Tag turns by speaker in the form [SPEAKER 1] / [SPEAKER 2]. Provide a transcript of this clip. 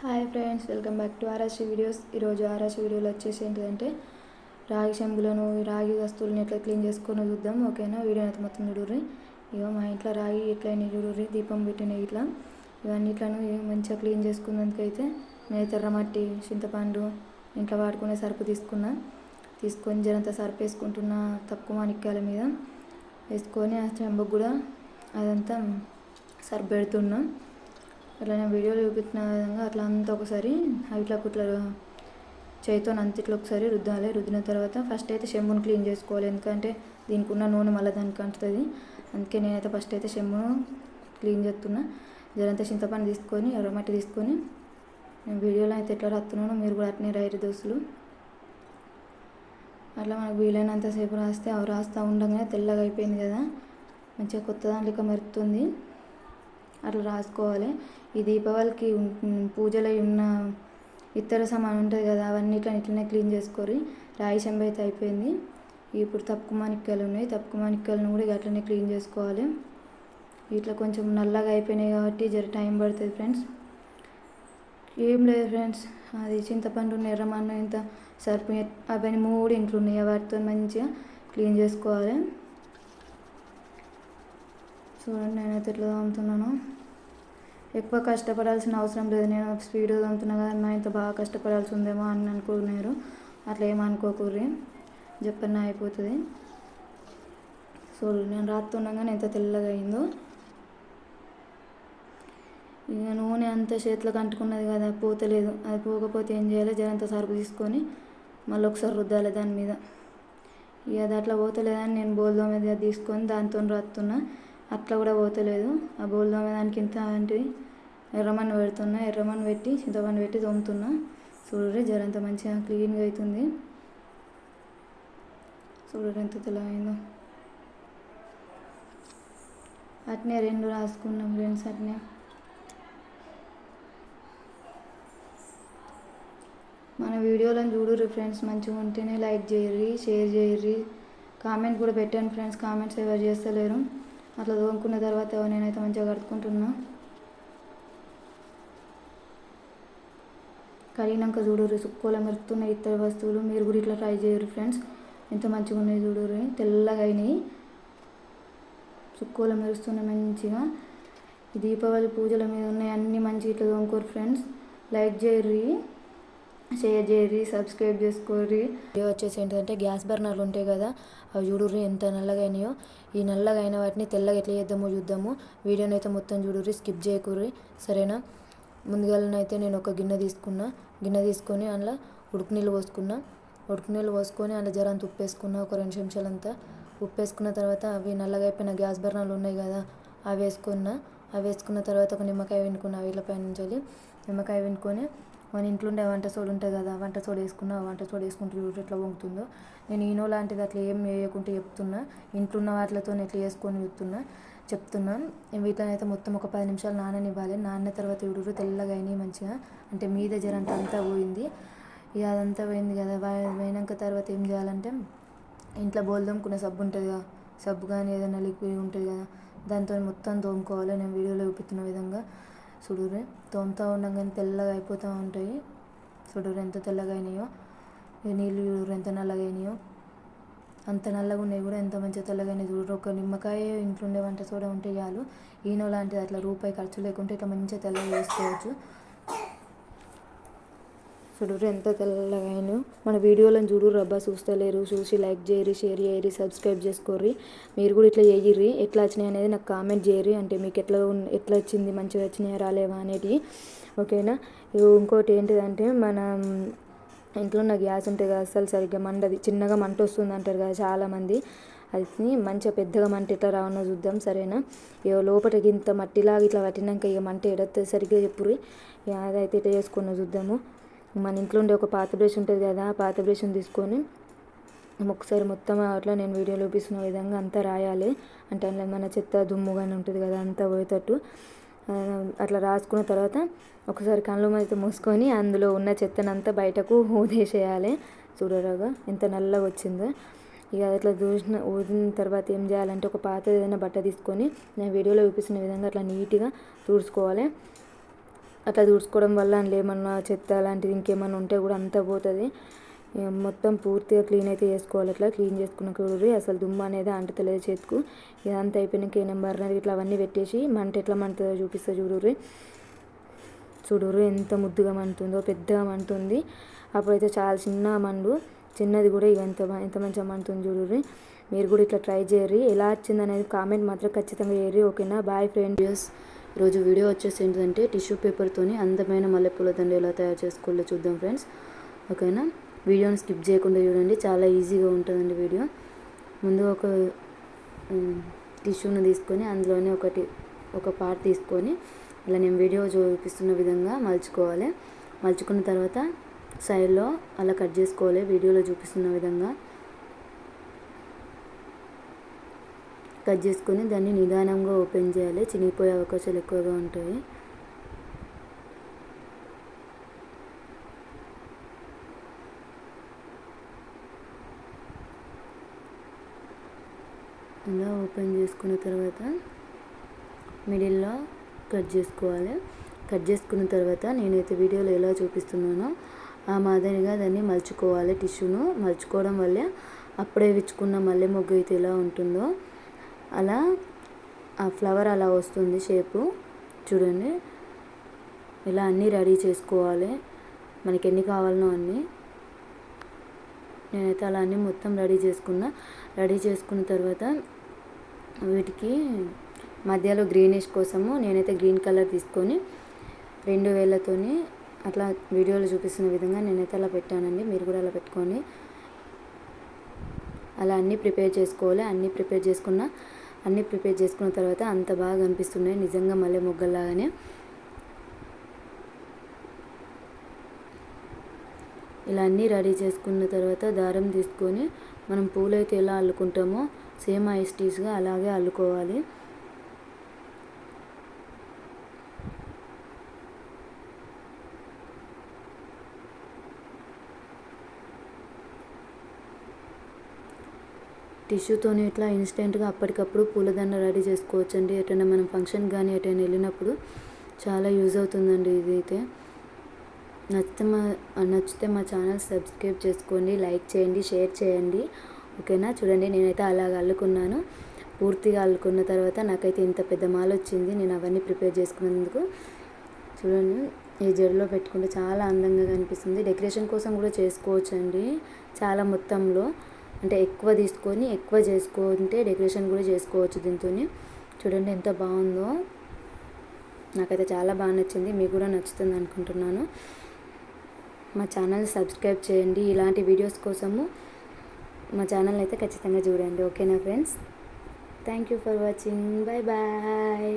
[SPEAKER 1] Hi friends welcome back to RS videos. ఈరోజు RS వీడియోలో వచ్చేసి ఏంటిదంటే రాగి చెంబులను రాగి వస్తువులను ఎట్లా క్లీన్ చేసుకొని చూద్దాం ఓకేనా? వీడియో అయితే మొత్తం చూడుర్రి. ఇగో మా ఇంట్లో రాగి ఎట్లా చూడుర్రి దీపం పెట్టినాయి ఇట్లా. ఇవన్నిట్లను మంచిగా క్లీన్ చేసుకున్నందుకైతే నేను ఎర్రమట్టి చింతపండు ఇంట్లో వాడుకునే సరుపు తీసుకున్నా. తీసుకొని జరంత సర్పు వేసుకుంటున్న తక్కువ మాణిక్యాల మీద. వేసుకొని ఆ చెంబకు కూడా అదంతా సర్పు పెడుతున్నాం అట్లా నేను వీడియోలో చూపించిన విధంగా అట్లా అంతా ఒకసారి ఇట్లా కుట్లా చేతితో అంత ఇట్లా ఒకసారి రుద్దాలి. రుద్దిన తర్వాత ఫస్ట్ అయితే చెంబును క్లీన్ చేసుకోవాలి. ఎందుకంటే దీనికి ఉన్న నూనె మళ్ళీ దానికి అంటుతుంది. అందుకే నేనైతే ఫస్ట్ అయితే చెంబును క్లీన్ చేస్తున్నా. జరంత చింతపండు తీసుకొని ఎర్రమట్టి తీసుకొని నేను వీడియోలో అయితే ఎట్లా రాస్తున్నాను మీరు కూడా అట్నే రాయరు దోస్తులు. అట్లా మనకు వీలైనంతసేపు రాస్తే అవి రాస్తూ ఉండగానే తెల్లగా అయిపోయింది కదా. మంచిగా కొత్త దాంట్లో మెరుతుంది అట్లా రాసుకోవాలి. ఈ దీపావళికి పూజలు పూజలో ఉన్న ఇతర సామాన్ ఉంటుంది కదా అవన్నీ ఇట్లా ఇట్లనే క్లీన్ చేసుకొని రాయి చెంబ అయితే అయిపోయింది. ఇప్పుడు తప్పు మాణిక్యాలు ఉన్నాయి. తప్పు మాణిక్యాలను కూడా అట్లనే క్లీన్ చేసుకోవాలి. ఇట్లా కొంచెం నల్లగా అయిపోయినాయి కాబట్టి జర టైం పడుతుంది ఫ్రెండ్స్. ఏం లేదు ఫ్రెండ్స్. అది చింతపండు ఎర్రమన్ను ఇంత సర్పు అవన్నీ మూడు ఇంట్లో ఉన్నాయి వాటితో మంచిగా క్లీన్ చేసుకోవాలి. చూడండి నేనైతే ఎట్లా తోముతున్నాను. ఎక్కువ కష్టపడాల్సిన అవసరం లేదు. నేను స్పీడ్గా తోముతున్నా కదా నా ఇంత బాగా కష్టపడాల్సి ఉందేమో అని అనుకున్నారు అట్లా ఏమనుకోకూరి చెప్పన్న అయిపోతుంది. సో నేను రాత్తుండగానే ఎంత తెల్లగా అయిందో. ఇక నూనె అంత చేతిలోకి అంటుకున్నది కదా పోతలేదు. అది పోకపోతే ఏం చేయాలి? జరంత సరుపు తీసుకొని మళ్ళీ ఒకసారి రుద్దాలి దాని మీద. ఇక అది అట్లా పోతలేదని నేను బోల్దో మీద తీసుకొని దాంతో రాస్తున్నా అట్లా కూడా పోతలేదు. ఆ బోల్దో దానికి ఇంత అంటే ఎర్రమన్ను పెడుతున్నా ఎర్రమన్ను పెట్టి చింతపండు పెట్టి తోముతున్నా చూడరే జరంత మంచిగా క్లీన్గా అవుతుంది చూడరు ఎంత తెల్లగైందో. అట్నే రెండు రాసుకున్నాం ఫ్రెండ్స్ అట్నే. మన వీడియోలను చూడుర్రి ఫ్రెండ్స్ మంచిగా ఉంటేనే లైక్ చేయర్రి షేర్ చేయర్రి. కామెంట్ కూడా పెట్టండి ఫ్రెండ్స్ కామెంట్స్ ఎవరు చేస్తలేరు. అట్లా తోముకున్న తర్వాత నేనైతే మంచిగా కడుక్కుంటున్నా. కడిగినాక చూడరు సుక్కోల మెరుతున్న ఇతర వస్తువులు. మీరు కూడా ఇట్లా ట్రై చేయరు ఫ్రెండ్స్. ఎంత మంచిగా ఉన్నాయి చూడరు తెల్లగా అయినాయి. చుక్కోల మెరుస్తున్నాయి మంచిగా. ఈ దీపావళి పూజల మీద ఉన్నాయి. అన్నీ మంచిగా ఇట్లా తోముకోరు ఫ్రెండ్స్. లైక్ చేయర్రి. షేర్ చేయరి సబ్స్క్రైబ్ చేసుకోర్రి వచ్చేసి ఏంటంటే గ్యాస్ బర్నర్లు ఉంటాయి కదా అవి చూడుర్రి ఎంత నల్లగా అయినాయో ఈ నల్లగా అయిన వాటిని తెల్లగా ఎట్లా చేద్దామో చూద్దాము. వీడియోని అయితే మొత్తం చూడుర్రి స్కిప్ చేయకూర్రి. సరేనా? ముందుగాలనైతే నేను ఒక గిన్నె తీసుకున్నా. గిన్నె తీసుకొని అందులో ఉడుకు నీళ్ళు పోసుకున్నా. ఉడుకు నీళ్ళు పోసుకొని అందులో జరంత ఉప్పు వేసుకున్నా ఒక రెండు నిమిషాలంతా ఉప్పు వేసుకున్న తర్వాత అవి నల్లగా అయిపోయిన గ్యాస్ బర్నర్లు ఉన్నాయి కదా అవి వేసుకున్నా. అవి వేసుకున్న తర్వాత ఒక నిమ్మకాయ వినుకున్నా వీళ్ళపై నుంచి నిమ్మకాయ వినుకొని మన ఇంట్లో ఉండే వంట సోడు ఉంటుంది కదా వంట సోడు వేసుకున్నా ఆ వంట సోడు వేసుకుంటూ చూడు ఎట్లా వంగుతుందో. నేను ఈనో లాంటిది అట్లా ఏం వేయకుంటే చెప్తున్నా. ఇంట్లో ఉన్న వాటితో ఎట్లా వేసుకొని చెప్తున్నా. చెప్తున్నా వీటిలోనైతే అయితే మొత్తం ఒక పది నిమిషాలు నాననివ్వాలి. నాన్న తర్వాత చూడు తెల్లగా అయినాయి మంచిగా. అంటే మీద జరంట అంతా పోయింది. ఇక అదంతా పోయింది కదా పోయినాక తర్వాత ఏం చేయాలంటే ఇంట్లో బోల్ తోముకునే సబ్బు ఉంటుంది కదా సబ్బు కానీ ఏదైనా లిక్విడ్ ఉంటుంది కదా దాంతో మొత్తం తోముకోవాలి. నేను వీడియోలో చూపిస్తున్న విధంగా. చూడురే తోముతూ ఉండగానే తెల్లగా అయిపోతూ ఉంటాయి. చూడురు ఎంత తెల్లగా అయినాయో. నీళ్ళు చూడురు ఎంత నల్లగా అయినాయో. అంత నల్లగా ఉన్నాయి కూడా ఎంత మంచిగా తెల్లగానే చూడరు ఒక నిమ్మకాయ ఇంట్లో ఉండే వంట సోడా ఉంటే చాలు. ఈనో లాంటిది అట్లా రూపాయి ఖర్చు లేకుంటే ఇట్లా మంచిగా తెల్లగా వేసుకోవచ్చు చూడరు ఎంత తెల్లగా మన వీడియోలను చూడు రబ్బా చూస్తలేరు. చూసి లైక్ చేయరి షేర్ చేయరు సబ్స్క్రైబ్ చేసుకోర్రి. మీరు కూడా ఇట్లా చేయర్రి. ఎట్లా వచ్చినాయి అనేది నాకు కామెంట్ చేయరు అంటే మీకు ఎట్లా ఎట్లా వచ్చింది మంచిగా వచ్చినాయా రాలేవా అనేది. ఓకేనా? ఇంకోటి ఏంటిదంటే మన ఇంట్లో ఉన్న గ్యాస్ ఉంటుంది కదా అసలు సరిగ్గా మండది. చిన్నగా మంట వస్తుంది అంటారు కదా చాలామంది. అది మంచిగా పెద్దగా మంట ఎట్లా రావనో చూద్దాం సరేనా? ఇక లోపలికి ఇంత మట్టిలాగా ఇట్లా పట్టినాక ఇక మంట ఎడతే సరిగ్గా చెప్పుర్రి. ఇక అదైతే ఇట్లా చేసుకున్న చూద్దాము. మన ఇంట్లో ఉండే ఒక పాత బ్రష్ ఉంటుంది కదా ఆ పాత బ్రష్ని తీసుకొని ఒకసారి మొత్తం అట్లా నేను వీడియోలో చూపిస్తున్న విధంగా అంతా రాయాలి. అంటే అందులో మన చెత్త దుమ్ము కానీ ఉంటుంది కదా అంతా పోయేటట్టు. అట్లా రాసుకున్న తర్వాత ఒకసారి కళ్ళు అయితే మూసుకొని అందులో ఉన్న చెత్తనంతా బయటకు ఊదేసేయాలి. చూడరాగా ఎంత నల్లగా వచ్చిందో. ఇక అట్లా దూసిన ఊదిన తర్వాత ఏం చేయాలంటే ఒక పాత ఏదైనా బట్ట తీసుకొని నేను వీడియోలో చూపిస్తున్న విధంగా అట్లా నీట్గా తుడుచుకోవాలి. అట్లా తుడుచుకోవడం వల్ల అందులో ఏమన్నా చెత్త అలాంటిది ఇంకేమన్నా ఉంటే కూడా అంతా పోతుంది. మొత్తం పూర్తిగా క్లీన్ అయితే చేసుకోవాలి. అట్లా క్లీన్ చేసుకున్న కూడరి అసలు దుమ్ము అనేది అంటుతలేదు చేతికు. ఇదంతా అయిపోయినాక నెంబర్ అనేది ఇట్లా అవన్నీ పెట్టేసి మంట ఎట్లా మంటుందో చూపిస్తా చూడుర్రి. చూడుర్రి ఎంత ముద్దుగా మంటుందో పెద్దగా మంటుంది అప్పుడైతే చాలా చిన్న మండు చిన్నది కూడా ఇక ఎంత ఎంత మంచిగా మంటుంది చూడుర్రి. మీరు కూడా ఇట్లా ట్రై చేయరు ఎలా వచ్చింది అనేది కామెంట్ మాత్రం ఖచ్చితంగా చేయరు ఓకేనా బాయ్ ఫ్రెండ్ వ్యూస్ ఈరోజు వీడియో వచ్చేసి ఏంటంటే టిష్యూ పేపర్తోని అందమైన మల్లెపూల దండ ఎలా తయారు చేసుకోవాలో చూద్దాం ఫ్రెండ్స్. ఓకేనా? వీడియోని స్కిప్ చేయకుండా చూడండి. చాలా ఈజీగా ఉంటుందండి వీడియో. ముందు ఒక టిష్యూని తీసుకొని అందులోనే ఒకటి ఒక పార్ట్ తీసుకొని ఇలా నేను వీడియో చూపిస్తున్న విధంగా మలుచుకోవాలి. మలుచుకున్న తర్వాత సైడ్లో అలా కట్ చేసుకోవాలి. వీడియోలో చూపిస్తున్న విధంగా. కట్ చేసుకొని దాన్ని నిదానంగా ఓపెన్ చేయాలి. చినిగిపోయే అవకాశాలు ఎక్కువగా ఉంటాయి. ఇలా ఓపెన్ చేసుకున్న తర్వాత మిడిల్లో కట్ చేసుకోవాలి. కట్ చేసుకున్న తర్వాత నేనైతే వీడియోలో ఎలా చూపిస్తున్నానో ఆ మాదిరిగా దాన్ని మలుచుకోవాలి. టిష్యూను మలుచుకోవడం వల్ల అప్పుడే విచ్చుకున్న మల్లె మొగ్గు అయితే ఎలా ఉంటుందో అలా ఆ ఫ్లవర్ అలా వస్తుంది షేపు. చూడండి. ఇలా అన్నీ రెడీ చేసుకోవాలి. మనకి ఎన్ని కావాలనో అన్నీ. నేనైతే అలా అన్నీ మొత్తం రెడీ చేసుకున్నా. రెడీ చేసుకున్న తర్వాత వీటికి మధ్యలో గ్రీనిష్ కోసము నేనైతే గ్రీన్ కలర్ తీసుకొని రెండు వేలతోని అట్లా వీడియోలో చూపిస్తున్న విధంగా నేనైతే అలా పెట్టానండి. మీరు కూడా అలా పెట్టుకోండి అలా అన్నీ ప్రిపేర్ చేసుకోవాలి. అన్నీ ప్రిపేర్ చేసుకున్న అన్నీ ప్రిపేర్ చేసుకున్న తర్వాత అంత బాగా అనిపిస్తున్నాయి నిజంగా మళ్ళీ మొగ్గల్లాగానే. ఇలా అన్నీ రెడీ చేసుకున్న తర్వాత దారం తీసుకొని మనం పూలైతే ఎలా అల్లుకుంటామో సేమ్ ఐస్టీస్గా అలాగే అల్లుకోవాలి. టిష్యూతోని ఇట్లా ఇన్స్టెంట్గా అప్పటికప్పుడు పూలదండ రెడీ చేసుకోవచ్చండి. ఎటైనా మనం ఫంక్షన్ కానీ ఎటైనా వెళ్ళినప్పుడు చాలా యూజ్ అవుతుందండి ఇది అయితే నచ్చితే మా నచ్చితే మా ఛానల్ సబ్స్క్రైబ్ చేసుకోండి లైక్ చేయండి షేర్ చేయండి. ఓకేనా? చూడండి నేనైతే అలాగ అల్లుకున్నాను. పూర్తిగా అల్లుకున్న తర్వాత నాకైతే ఇంత పెద్ద మాల వచ్చింది. నేను అవన్నీ ప్రిపేర్ చేసుకున్నందుకు చూడండి ఈ జడలో పెట్టుకుంటే చాలా అందంగా కనిపిస్తుంది. డెకరేషన్ కోసం కూడా చేసుకోవచ్చు అండి చాలా మొత్తంలో. అంటే ఎక్కువ తీసుకొని ఎక్కువ చేసుకుంటే డెకరేషన్ కూడా చేసుకోవచ్చు దీంతో చూడండి ఎంత బాగుందో. నాకైతే చాలా బాగా నచ్చింది. మీకు కూడా నచ్చుతుంది అనుకుంటున్నాను. మా ఛానల్ సబ్స్క్రైబ్ చేయండి. ఇలాంటి వీడియోస్ కోసము మా ఛానల్ అయితే ఖచ్చితంగా చూడండి. ఓకేనా friends? Thank you for watching. Bye bye.